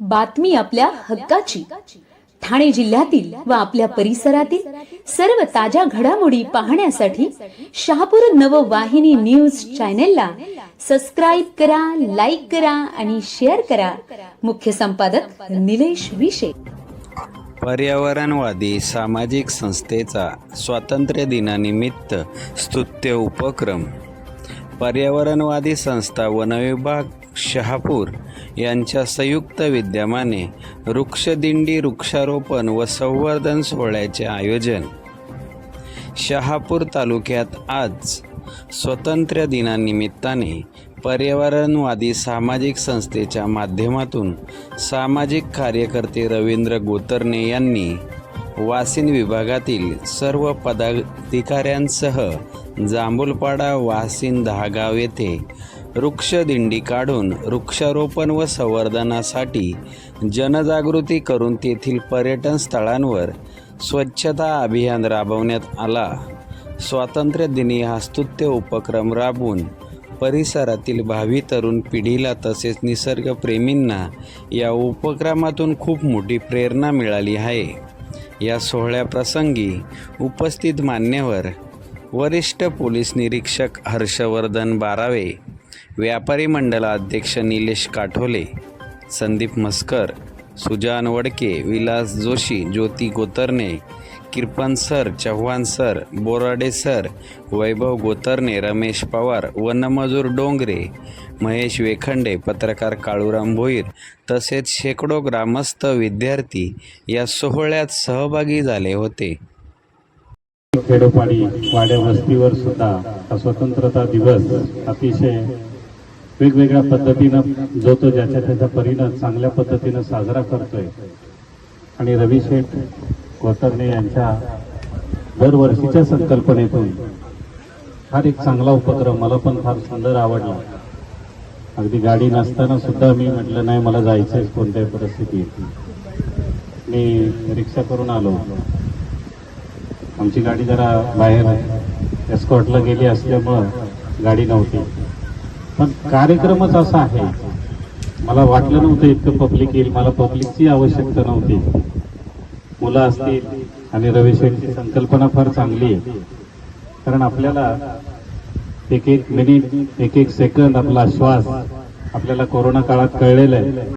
बातमी आपल्या हक्काची. ठाणे जिल्ह्यातील व आपल्या परिसरातील सर्व ताज्या घडामोडी पाहण्यासाठी शहापूर नववाहिनी न्यूज चॅनेलला सबस्क्राईब करा लाईक करा आणि शेअर करा. मुख्य संपादक निलेश विशे. पर्यावरणवादी सामाजिक संस्थेचा स्वातंत्र्य दिनानिमित्त स्तुत्य उपक्रम पर्यावरणवादी संस्था वनविभाग शहापूर यांच्या संयुक्त विद्यमाने वृक्षदिंडी वृक्षारोपण व संवर्धन सोहळ्याचे आयोजन. शहापूर तालुक्यात आज स्वतंत्र दिनानिमित्ताने पर्यावरणवादी सामाजिक संस्थेच्या माध्यमातून सामाजिक कार्यकर्ते रवींद्र गोतरणे यांनी वासिन विभागातील सर्व पदाधिकाऱ्यांसह जांभूलपाडा वासिन दहागाव येथे वृक्षदिंडी काढून वृक्षारोपण व संवर्धनासाठी जनजागृती करून तेथील पर्यटन स्थळांवर स्वच्छता अभियान राबवण्यात आला. स्वातंत्र्य दिनी हा स्तुत्य उपक्रम राबवून परिसरातील भावी तरुण पिढीला तसेच निसर्गप्रेमींना या उपक्रमातून खूप मोठी प्रेरणा मिळाली आहे. या सोहळ्याप्रसंगी उपस्थित मान्यवर वरिष्ठ पोलीस निरीक्षक हर्षवर्धन बारावे व्यापारी मंडलाध्यक्ष Nilesh Kathole Sandeep Maskar Sujan Wadke Vilas Joshi Jyoti Gotarne Kirpan sir Chavan sir Borade sir Vaibhav Gotarne Ramesh Pawar वनमजूर Dongre Mahesh Wekhande पत्रकार काळूराम भोईर तसेच शेकडो ग्रामस्थ विद्यार्थी या सोहळ्यात सहभागी झाले होते. खेडोपाडी वाड्या वस्तीवर सुद्धा हा स्वतंत्रता दिवस अतिशय वेगवेगळ्या पद्धतीनं जो तो ज्याच्या त्याच्या परीनं चांगल्या पद्धतीनं साजरा करतोय. आणि रवी शेठ कोतरणे यांच्या दरवर्षीच्या संकल्पनेतून फार एक चांगला उपक्रम मला पण फार सुंदर आवडला. अगदी गाडी नसताना सुद्धा मी म्हटलं नाही मला जायचंय कोणत्याही परिस्थितीत. मी रिक्षा करून आलो. आमची गाडी जरा बाहेर एस्कॉटला गेली असल्यामुळं गाडी नव्हती. पण कार्यक्रमच असा आहे. मला वाटलं नव्हतं इतकं पब्लिक येईल. मला पब्लिकची आवश्यकता नव्हती. मुलं असतील आणि रविशेंची संकल्पना फार चांगली आहे. कारण आपल्याला एक एक मिनिट एक एक सेकंद आपला श्वास आपल्याला कोरोना काळात कळलेला आहे.